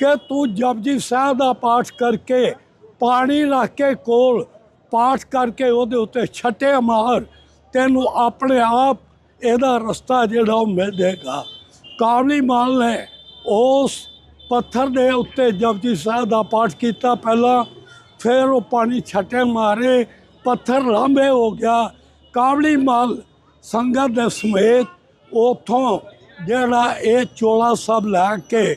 ਕਿ ਤੂੰ ਜਪਜੀ ਸਾਹਿਬ ਦਾ ਪਾਠ ਕਰਕੇ ਪਾਣੀ ਰੱਖ ਕੇ ਕੋਲ ਪਾਠ ਕਰਕੇ ਉਹਦੇ ਉੱਤੇ ਛੱਟੇ ਮਾਰ, ਤੈਨੂੰ ਆਪਣੇ ਆਪ ਇਹਦਾ ਰਸਤਾ ਜਿਹੜਾ ਉਹ ਮਿਲ ਜਾਏਗਾ। ਕਾਬਲੀ ਮਾਲ ਨੇ ਉਸ ਪੱਥਰ ਦੇ ਉੱਤੇ ਜਪਜੀ ਸਾਹਿਬ ਦਾ ਪਾਠ ਕੀਤਾ ਪਹਿਲਾਂ, ਫਿਰ ਉਹ ਪਾਣੀ ਛੱਟੇ ਮਾਰੇ, ਪੱਥਰ ਲਾਂਬੇ ਹੋ ਗਿਆ। ਕਾਬਲੀ ਮਾਲ ਸੰਗਤ ਦੇ ਸਮੇਤ ਉਥੋਂ ਜਿਹੜਾ ਇਹ ਚੋਲਾ ਸਭ ਲੈ ਕੇ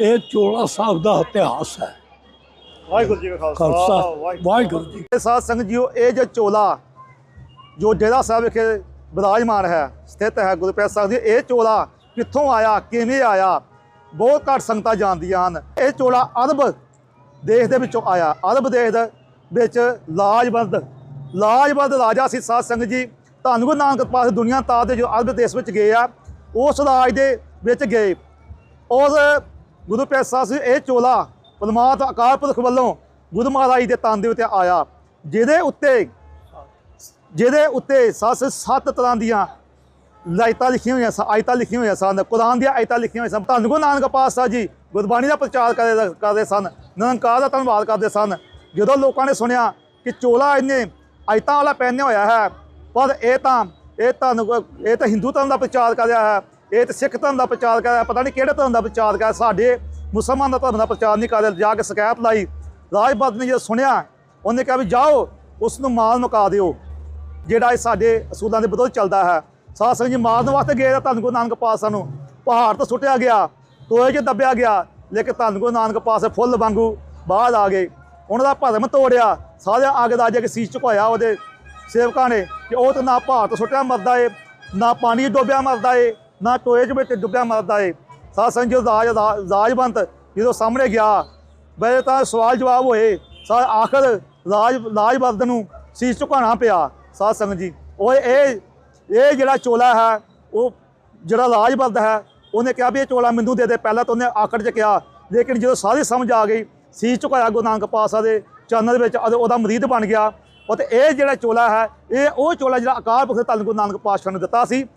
ਇਹ ਚੋਲਾ ਸਾਹਿਬ ਦਾ ਇਤਿਹਾਸ ਹੈ। ਵਾਹਿਗੁਰੂ ਜੀ ਕਾ ਖਾਲਸਾ ਵਾਹਿਗੁਰੂ ਜੀ ਇਹ ਸਾਧ ਸੰਗਤ ਜੀਓ ਇਹ ਜੋ ਚੋਲਾ ਜੋ ਡੇਰਾ ਸਾਹਿਬ ਵਿਖੇ ਵਿਰਾਜਮਾਨ ਹੈ ਸਥਿਤ ਹੈ ਗੁਰੂ ਪਿਆਰੇ ਸਾਹਿਬ ਜੀ ਇਹ ਚੋਲਾ ਕਿੱਥੋਂ ਆਇਆ ਕਿਵੇਂ ਆਇਆ? ਬਹੁਤ ਘੱਟ ਸੰਗਤਾਂ ਜਾਣਦੀਆਂ ਹਨ। ਇਹ ਚੋਲਾ ਅਰਬ ਦੇਸ਼ ਦੇ ਵਿੱਚੋਂ ਆਇਆ। ਅਰਬ ਦੇਸ਼ ਦੇ ਵਿੱਚ ਲਾਜਵੰਦ ਲਾਜਵੰਦ ਰਾਜਾ ਸੀ ਸਾਧ ਸੰਗਤ ਜੀ। ਧੰਨ ਗੁਰੂ ਨਾਨਕ ਪਾਸ ਦੁਨੀਆ ਤਾਰ ਦੇ ਜੋ ਅਰਬ ਦੇਸ਼ ਵਿੱਚ ਗਏ ਆ ਉਸ ਰਾਜ ਦੇ ਵਿੱਚ ਗਏ। ਉਸ ਗੁਰੂ ਪਿਆਰੇ ਸਾਹਿਬ ਇਹ ਚੋਲਾ ਪਰਮਾਤਮਾ ਅਕਾਲ ਪੁਰਖ ਵੱਲੋਂ ਗੁਰੂ ਮਹਾਰਾਜ ਦੇ ਤਨ ਦੇ ਉੱਤੇ ਆਇਆ, ਜਿਹਦੇ ਉੱਤੇ ਜਿਹਦੇ ਉੱਤੇ ਸੱਸ ਸੱਤ ਤਰ੍ਹਾਂ ਦੀਆਂ ਲਾਇਤਾਂ ਲਿਖੀਆਂ ਹੋਈਆਂ ਸਨ ਆਇਤਾਂ ਲਿਖੀਆਂ ਹੋਈਆਂ ਸਨ, ਕੁਰਾਨ ਦੀਆਂ ਆਇਤਾਂ ਲਿਖੀਆਂ ਹੋਈਆਂ ਸਨ। ਧੰਨ ਗੁਰੂ ਨਾਨਕ ਪਾਤਸ਼ਾਹ ਜੀ, ਗੁਰਬਾਣੀ ਦਾ ਪ੍ਰਚਾਰ ਕਰਦੇ ਕਰਦੇ ਸਨ, ਨਿਰੰਕਾਰ ਦਾ ਧੰਨਵਾਦ ਕਰਦੇ ਸਨ। ਜਦੋਂ ਲੋਕਾਂ ਨੇ ਸੁਣਿਆ ਕਿ ਚੋਲਾ ਇਹਨੇ ਆਇਤਾਂ ਵਾਲਾ ਪਹਿਨਿਆ ਹੋਇਆ ਹੈ, ਪਰ ਇਹ ਤਾਂ ਇਹ ਤਾਂ ਇਹ ਤਾਂ ਹਿੰਦੂ ਧਰਮ ਦਾ ਪ੍ਰਚਾਰ ਕਰ ਰਿਹਾ ਹੈ। ਇਹ ਤਾਂ ਸਿੱਖ ਧਰਮ ਦਾ ਪ੍ਰਚਾਰ ਕਰ ਰਿਹਾ, ਪਤਾ ਨਹੀਂ ਕਿਹੜੇ ਧਰਮ ਦਾ ਪ੍ਰਚਾਰ ਕਰ ਰਿਹਾ, ਸਾਡੇ ਮੁਸਲਮਾਨ ਦਾ ਧਰਮ ਦਾ ਪ੍ਰਚਾਰ ਨਹੀਂ ਕਰ ਰਿਹਾ, ਜਾ ਕੇ ਸ਼ਿਕਾਇਤ ਲਾਈ। ਰਾਜਪਾਲ ਨੇ ਜਦੋਂ ਸੁਣਿਆ, ਉਹਨੇ ਕਿਹਾ ਵੀ ਜਾਓ ਉਸ ਨੂੰ ਮਾਲ ਮੁਕਾ ਦਿਓ, ਜਿਹੜਾ ਇਹ ਸਾਡੇ ਅਸੂਲਾਂ ਦੇ ਵਿਰੁੱਧ ਚੱਲਦਾ ਹੈ। ਸਾਧ ਸੰਗਤ ਜੀ, ਮਾਰਨ ਵਾਸਤੇ ਗਏ ਤਾਂ ਧੰਨ ਗੁਰੂ ਨਾਨਕ ਪਾਤਸ਼ਾਹ ਨੂੰ। ਪਹਾੜ ਤੋਂ ਸੁੱਟਿਆ ਗਿਆ ਤੋਏ 'ਚ ਦੱਬਿਆ ਗਿਆ, ਲੇਕਿਨ ਧੰਨ ਗੁਰੂ ਨਾਨਕ ਪਾਤਸ਼ਾਹ ਫੁੱਲ ਵਾਂਗੂ ਬਾਹਰ ਆ ਗਏ। ਉਹਨਾਂ ਦਾ ਭਰਮ ਤੋੜਿਆ ਸਾਰੇ ਅੱਗ ਦਾ ਜਾ ਕੇ ਸੀਸ ਝੁਕਾਇਆ ਉਹਦੇ ਸੇਵਕਾਂ ਨੇ ਕਿ ਉਹ ਤਾਂ ਨਾ ਪਹਾੜ ਤੋਂ ਸੁੱਟਿਆ ਮਰਦਾ ਏ, ਨਾ ਪਾਣੀ 'ਚ ਡੁੱਬਿਆ ਮਰਦਾ ਏ। ਨਾ ਟੋਏ 'ਚ ਵਿੱਚ ਡੁੱਬਿਆ ਮਰਦਾ ਏ। ਸਾਧ ਸੰਗਤ ਜੀ ਰਾਜ ਰਾਜਵੰਤ ਜਦੋਂ ਸਾਹਮਣੇ ਗਿਆ, ਬਈ ਤਾਂ ਸਵਾਲ ਜਵਾਬ ਹੋਏ। ਸਾ ਆਖਰ ਰਾਜ ਰਾਜਵੰਤ ਨੂੰ ਸੀਸ ਝੁਕਾਉਣਾ ਪਿਆ ਸਾਧ ਸੰਗਤ ਜੀ। ਉਹ ਇਹ ਇਹ ਜਿਹੜਾ ਚੋਲਾ ਹੈ, ਉਹ ਜਿਹੜਾ ਰਾਜਵੰਤ ਹੈ, ਉਹਨੇ ਕਿਹਾ ਵੀ ਇਹ ਚੋਲਾ ਮੈਨੂੰ ਦੇ ਦੇ। ਪਹਿਲਾਂ ਤਾਂ ਉਹਨੇ ਆਖੜ 'ਚ ਕਿਹਾ, ਲੇਕਿਨ ਜਦੋਂ ਸਾਰੀ ਸਮਝ ਆ ਗਈ, ਸੀਸ ਝੁਕਾਇਆ ਗੁਰੂ ਨਾਨਕ ਪਾਤਸ਼ਾਹ ਦੇ ਚਰਨ ਦੇ ਵਿੱਚ ਅਤੇ ਉਹਦਾ ਮਰੀਦ ਬਣ ਗਿਆ। ਉਹ ਅਤੇ ਇਹ ਜਿਹੜਾ ਚੋਲਾ ਹੈ, ਇਹ ਉਹ ਚੋਲਾ ਜਿਹੜਾ ਅਕਾਲ ਪੁਰਖ ਧੰਨ ਗੁਰੂ ਨਾਨਕ ਪਾਤਸ਼ਾਹ ਨੂੰ ਦਿੱਤਾ ਸੀ।